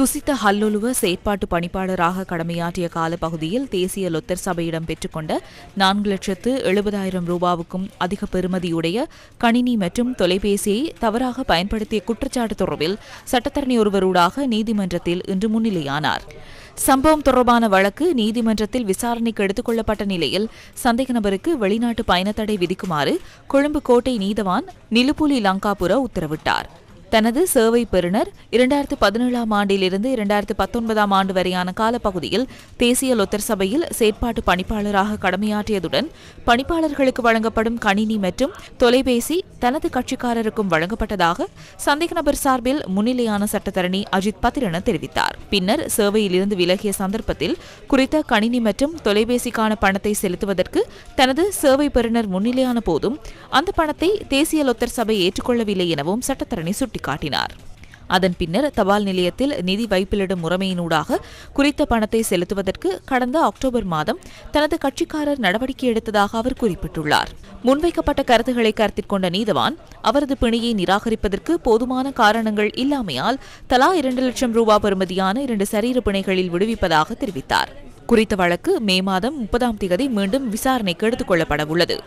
துசித்த ஹல்லொலுவ செயற்பாட்டு பணிப்பாளராக கடமையாற்றிய காலப்பகுதியில் தேசிய லொத்தர் சபையிடம் பெற்றுக்கொண்ட நான்கு லட்சத்து எழுபதாயிரம் ரூபாவுக்கும் அதிக பெறுமதியுடைய கணினி மற்றும் தொலைபேசியை தவறாக பயன்படுத்திய குற்றச்சாட்டு தொடர்பில் சட்டத்தரணி ஒருவரூடாக நீதிமன்றத்தில் இன்று முன்னிலையானார். சம்பவம் தொடர்பான வழக்கு நீதிமன்றத்தில் விசாரணைக்கு எடுத்துக் கொள்ளப்பட்ட நிலையில் சந்தேக நபருக்கு வெளிநாட்டு பயணத்தடை விதிக்குமாறு கொழும்பு கோட்டை நீதவான் நிலுப்புலி லங்காபுர உத்தரவிட்டார். தனது சேவை பெறுநர் இரண்டாயிரத்து பதினேழாம் ஆண்டிலிருந்து இரண்டாயிரத்து பத்தொன்பதாம் ஆண்டு வரையான காலப்பகுதியில் தேசிய லொத்தர் சபையில் செயற்பாட்டு பணிப்பாளராக கடமையாற்றியதுடன் பணிப்பாளர்களுக்கு வழங்கப்படும் கணினி மற்றும் தொலைபேசி தனது கட்சிக்காரருக்கும் வழங்கப்பட்டதாக சந்தேக நபர் சார்பில் முன்னிலையான சட்டத்தரணி அஜித் பத்திரன தெரிவித்தார். பின்னர் சேவையிலிருந்து விலகிய சந்தர்ப்பத்தில் குறித்த கணினி மற்றும் தொலைபேசிக்கான பணத்தை செலுத்துவதற்கு தனது சேவை பெறுநர் முன்னிலையான போதும் அந்த பணத்தை தேசிய லொத்தர் சபை ஏற்றுக்கொள்ளவில்லை எனவும் சட்டத்தரணி சுட்டி சுட்டிக்காட்டினார் அதன் பின்னர் தபால் நிலையத்தில் நிதி வைப்பிலிடும் முறைமையினூடாக குறித்த பணத்தை செலுத்துவதற்கு கடந்த அக்டோபர் மாதம் தனது கட்சிக்காரர் நடவடிக்கை எடுத்ததாக அவர் குறிப்பிட்டுள்ளார். முன்வைக்கப்பட்ட கருத்துக்களை கருத்தில் கொண்ட நீதவான் அவரது பிணையை நிராகரிப்பதற்கு போதுமான காரணங்கள் இல்லாமையால் தலா இரண்டு லட்சம் ரூபாய் பெறுமதியான இரண்டு சரீர பிணைகளில் விடுவிப்பதாக தெரிவித்தார். குறித்த வழக்கு மே மாதம் முப்பதாம் தேதி மீண்டும் விசாரணைக்கு எடுத்துக் கொள்ளப்பட உள்ளது